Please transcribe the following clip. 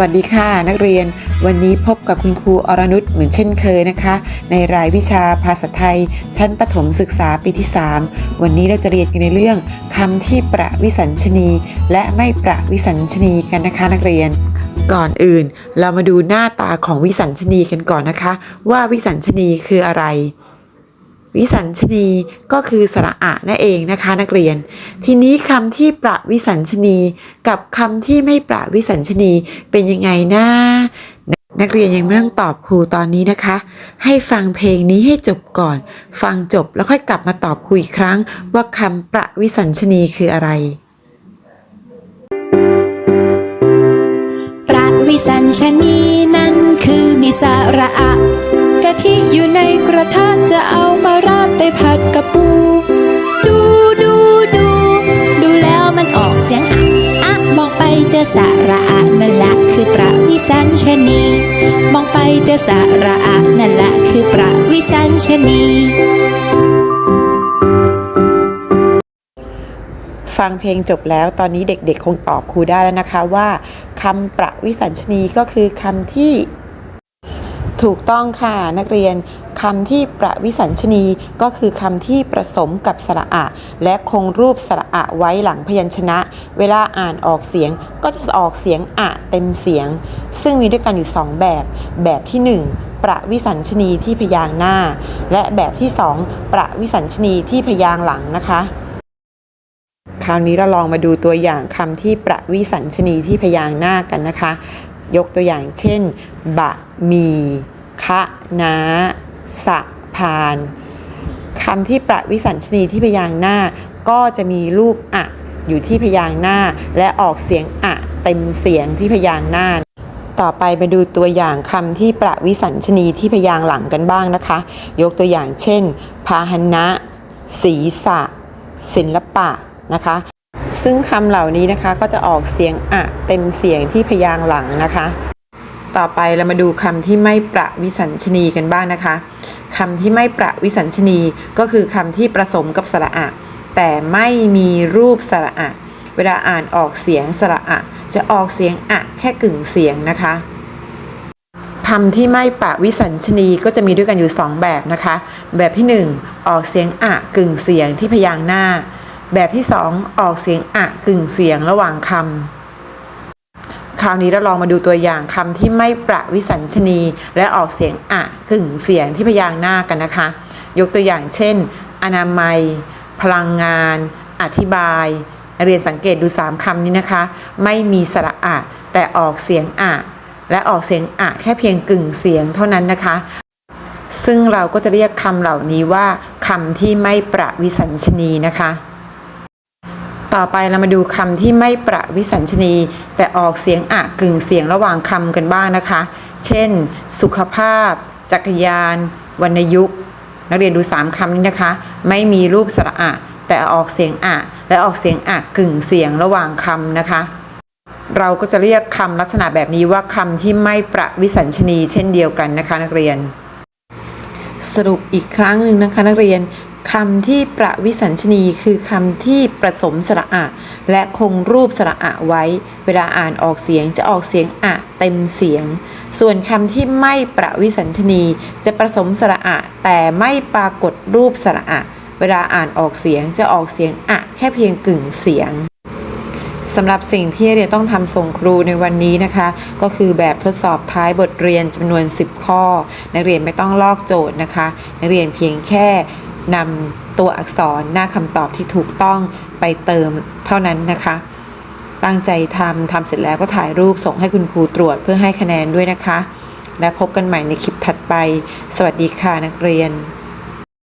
วัสดีค่ะนักเรียน วันนี้พบกับคุณครูอรนุชเหมือนเช่นเคยนะคะ ในรายวิชาภาษาไทย ชั้นประถมศึกษาปีที่ 3 วันนี้เราจะเรียนกันในเรื่องคำที่ประวิสัญชนี และไม่ประวิสัญชนีกันนะคะนักเรียน ก่อนอื่น เรามาดูหน้าตาของวิสัญชนีกันก่อนนะคะ ว่าวิสัญชนีคืออะไร วิสัญชนีก็คือสระอะนั่นเองนะคะนักเรียน ทีนี้คำที่ประวิสัญชนี กับคำที่ไม่ประวิสัญชนีเป็นยังไงนะนักเรียนยังไม่ต้องตอบครูตอนนี้นะคะ ให้ฟังเพลงนี้ให้จบก่อน ฟังจบแล้วค่อยกลับมาตอบครูอีกครั้ง ว่าคำประวิสัญชนีคืออะไร ประวิสัญชนีนั้นคือมีสระอะะทิอยู่ในกระทะจะเอามาราดไปผัดกับปู ดูดูดู ดูแล้วมันออกเสียงอะอะมองไปเจอสาระอะนั่นละคือประวิสัญชนีมองไปเจอสาระอะนั่นละคือประวิสัญชนีฟังเพลงจบแล้วตอนนี้เด็กๆ คงตอบครูได้แล้วนะคะว่าคำประวิสัญชนีก็คือคำที่ ถูกต้องค่ะนักเรียนคำที่ประวิสัญชนีก็คือคำที่ประสมกับสระอะ และคงรูปสระอะไว้หลังพยัญชนะ เวลาอ่านออกเสียงก็จะออกเสียงอะเต็มเสียง ซึ่งมีด้วยกันอยู่สองแบบ แบบที่หนึ่งประวิสัญชนีที่พยางหน้า และแบบที่สองประวิสัญชนีที่พยางหลังนะคะ คราวนี้เราลองมาดูตัวอย่างคำที่ประวิสัญชนีที่พยางหน้ากันนะคะ ยกตัวอย่างเช่น บะมีคะน้าสะพานคำที่ประวิสัญชนีที่พยางหน้า ก็จะมีรูปอะอยู่ที่พยางหน้า และออกเสียงอะเต็มเสียงที่พยางหน้า ต่อไปมาดูตัวอย่างคำที่ประวิสัญชนีที่พยางหลังกันบ้างนะคะ ยกตัวอย่างเช่น พาหนะ ศีรษะ ศิลปะนะคะ ซึ่งคำเหล่านี้นะคะก็จะออกเสียงอะเต็มเสียงที่พยางค์หลังนะคะ ต่อไปเรามาดูคำที่ไม่ประวิสัญชนีกันบ้างนะคะคำที่ไม่ประวิสัญชนีก็คือคำที่ผสมกับสระอะ แต่ไม่มีรูปสระอะ เวลาอ่านออกเสียงสระอะ จะออกเสียงอะแค่กึ่งเสียงนะคะคำที่ไม่ประวิสัญชนีก็จะมีด้วยกันอยู่ 2 แบบนะคะ แบบที่ 1 ออกเสียงอะกึ่งเสียงที่พยางค์หน้า แบบที่ 2 ออกเสียงอะกึ่งเสียงระหว่างคำคราวนี้เราลองมาดูตัวอย่างคำที่ไม่ประวิสัญชนี และออกเสียงอะกึ่งเสียงที่พยางค์หน้ากันนะคะ ยกตัวอย่างเช่น อนามัย พลังงาน อธิบาย เรียนสังเกตดู 3คำนี้นะคะ ไม่มีสระอะ แต่ออกเสียงอะและออกเสียงอะแค่เพียงกึ่งเสียงเท่านั้นนะคะ ซึ่งเราก็จะเรียกคำเหล่านี้ว่าคำที่ไม่ประวิสัญชนีนะคะ ต่อไปเรามาดูคำที่ไม่ประวิสัญชนี แต่ออกเสียงอะกึ่งเสียงระหว่างคำกันบ้างนะคะ เช่น สุขภาพ จักรยาน วรรณยุกต์ นักเรียนดู 3คำนี้นะคะ ไม่มีรูปสระอะ แต่ออกเสียงอะ และออกเสียงอะกึ่งเสียงระหว่างคำนะคะ เราก็จะเรียกคำลักษณะแบบนี้ว่าคำที่ไม่ประวิสัญชนี เช่นเดียวกันนะคะ นักเรียนสรุปอีกครั้งหนึ่งนะคะนักเรียน คำที่ประวิสัญชนีคือคำที่ประสมสระอะ และคงรูปสระอะไว้ เวลาอ่านออกเสียงจะออกเสียงอะเต็มเสียง ส่วนคำที่ไม่ประวิสัญชนีจะผสมสระอะ แต่ไม่ปรากฏรูปสระอะ เวลาอ่านออกเสียงจะออกเสียงอะ แค่เพียงกึ่งเสียงสำหรับสิ่งที่เรียนต้องทำส่งครูในวันนี้นะคะ ก็คือแบบทดสอบท้ายบทเรียนจำนวน 10 ข้อ นักเรียนไม่ต้องลอกโจทย์นะคะ นักเรียนเพียงแค่ นำตัวอักษรหน้าคำตอบที่ถูกต้องไปเติมเท่านั้นนะคะ ตั้งใจทำทำเสร็จแล้วก็ถ่ายรูปส่งให้คุณครูตรวจเพื่อให้คะแนนด้วยนะคะ และพบกันใหม่ในคลิปถัดไป สวัสดีค่ะนักเรียน